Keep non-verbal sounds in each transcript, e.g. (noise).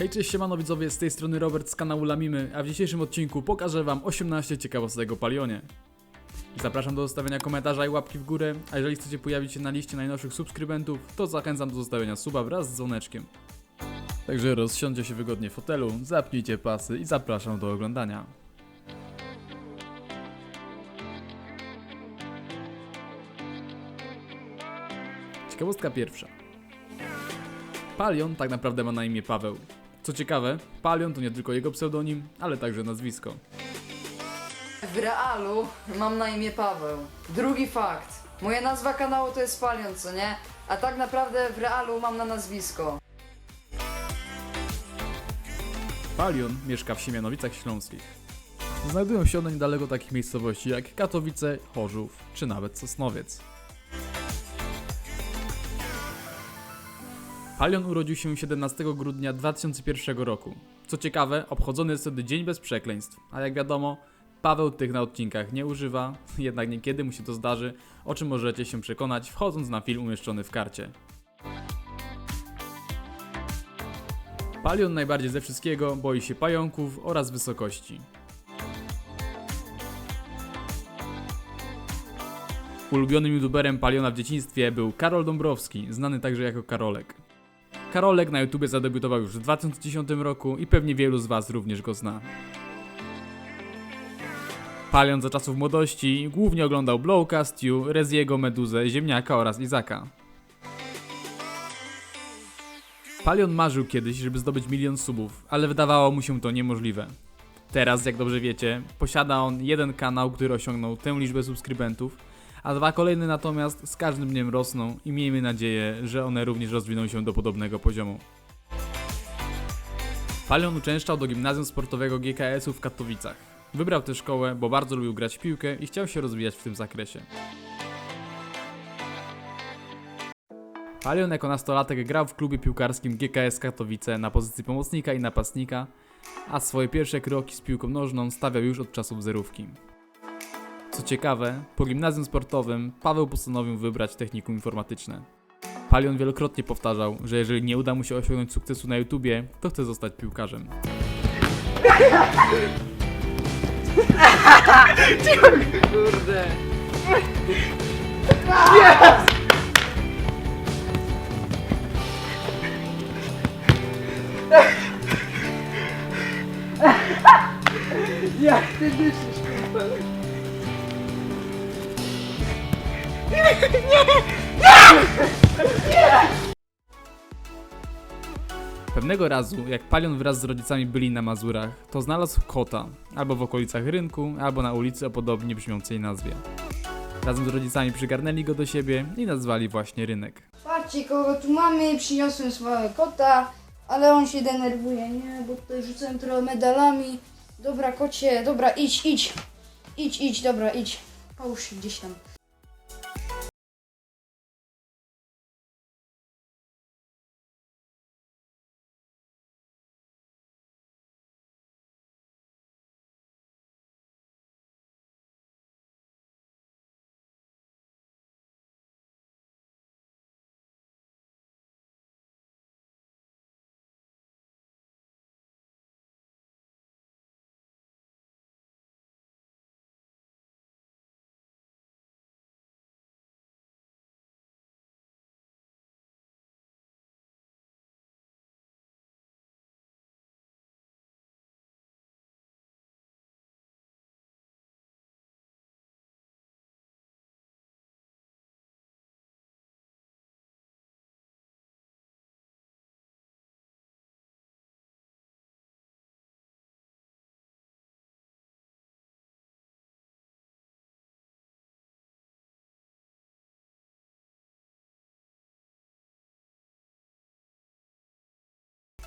Hej, cześć, siemano widzowie, z tej strony Robert z kanału Lamimy, a w dzisiejszym odcinku pokażę wam 18 ciekawostek o Palionie. Zapraszam do zostawienia komentarza i łapki w górę, a jeżeli chcecie pojawić się na liście najnowszych subskrybentów, to zachęcam do zostawienia suba wraz z dzwoneczkiem. Także rozsiądźcie się wygodnie w fotelu, zapnijcie pasy i zapraszam do oglądania. Ciekawostka pierwsza. Palion tak naprawdę ma na imię Paweł. Co ciekawe, Palion to nie tylko jego pseudonim, ale także nazwisko. W realu mam na imię Paweł. Drugi fakt. Moja nazwa kanału to jest Palion, co nie? A tak naprawdę w realu mam na nazwisko. Palion mieszka w Siemianowicach Śląskich. Znajdują się one niedaleko takich miejscowości jak Katowice, Chorzów czy nawet Sosnowiec. Palion urodził się 17 grudnia 2001 roku. Co ciekawe, obchodzony jest wtedy Dzień Bez Przekleństw, a jak wiadomo, Paweł tych na odcinkach nie używa, (laughs) jednak niekiedy mu się to zdarzy, o czym możecie się przekonać wchodząc na film umieszczony w karcie. Palion najbardziej ze wszystkiego boi się pająków oraz wysokości. Ulubionym youtuberem Paliona w dzieciństwie był Karol Dąbrowski, znany także jako Karolek. Karolek na YouTubie zadebiutował już w 2010 roku i pewnie wielu z Was również go zna. Palion za czasów młodości głównie oglądał Blowka, Stu, Reziego, Meduzę, Ziemniaka oraz Izaka. Palion marzył kiedyś, żeby zdobyć milion subów, ale wydawało mu się to niemożliwe. Teraz, jak dobrze wiecie, posiada on jeden kanał, który osiągnął tę liczbę subskrybentów, a dwa kolejne natomiast z każdym dniem rosną i miejmy nadzieję, że one również rozwiną się do podobnego poziomu. Palion uczęszczał do gimnazjum sportowego GKS-u w Katowicach. Wybrał tę szkołę, bo bardzo lubił grać w piłkę i chciał się rozwijać w tym zakresie. Palion jako nastolatek grał w klubie piłkarskim GKS Katowice na pozycji pomocnika i napastnika, a swoje pierwsze kroki z piłką nożną stawiał już od czasów zerówki. Co ciekawe, po gimnazjum sportowym Paweł postanowił wybrać technikum informatyczne. Palion wielokrotnie powtarzał, że jeżeli nie uda mu się osiągnąć sukcesu na YouTubie, to chce zostać piłkarzem. Kurde. Jak ty myślisz, kumpel? Pewnego razu, jak Palion wraz z rodzicami byli na Mazurach, to znalazł kota, albo w okolicach rynku, albo na ulicy o podobnie brzmiącej nazwie. Razem z rodzicami przygarnęli go do siebie i nazwali właśnie rynek. Patrzcie kogo tu mamy, przyniosłem swojego kota, ale on się denerwuje, nie? Bo tutaj rzucałem trochę medalami. Dobra kocie, dobra idź, idź. Idź, idź, dobra idź. Połóż się gdzieś tam.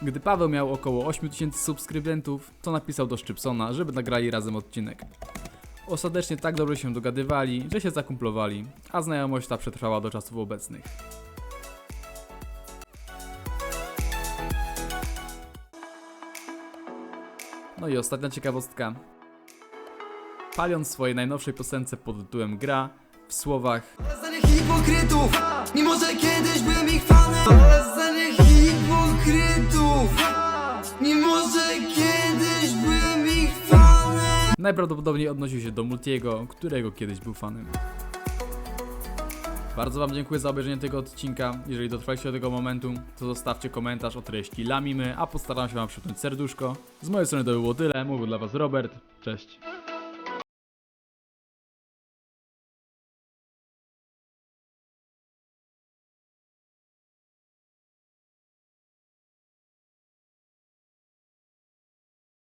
Gdy Paweł miał około 8000 subskrybentów, to napisał do Szczypsona, żeby nagrali razem odcinek. Ostatecznie tak dobrze się dogadywali, że się zakumplowali, a znajomość ta przetrwała do czasów obecnych. No i ostatnia ciekawostka. Palion w swojej najnowszej piosence pod tytułem Gra w słowach hipokrytów Mimo, że kiedyś ich fanem sekretów Mimo, że kiedyś byłem ich fanem Najprawdopodobniej odnosił się do Multiego, którego kiedyś był fanem. Bardzo Wam dziękuję za obejrzenie tego odcinka. Jeżeli dotrwaliście do tego momentu, to zostawcie komentarz o treści Lamimy, a postaram się Wam przypnąć serduszko. Z mojej strony to było tyle. Mówił dla Was Robert. Cześć.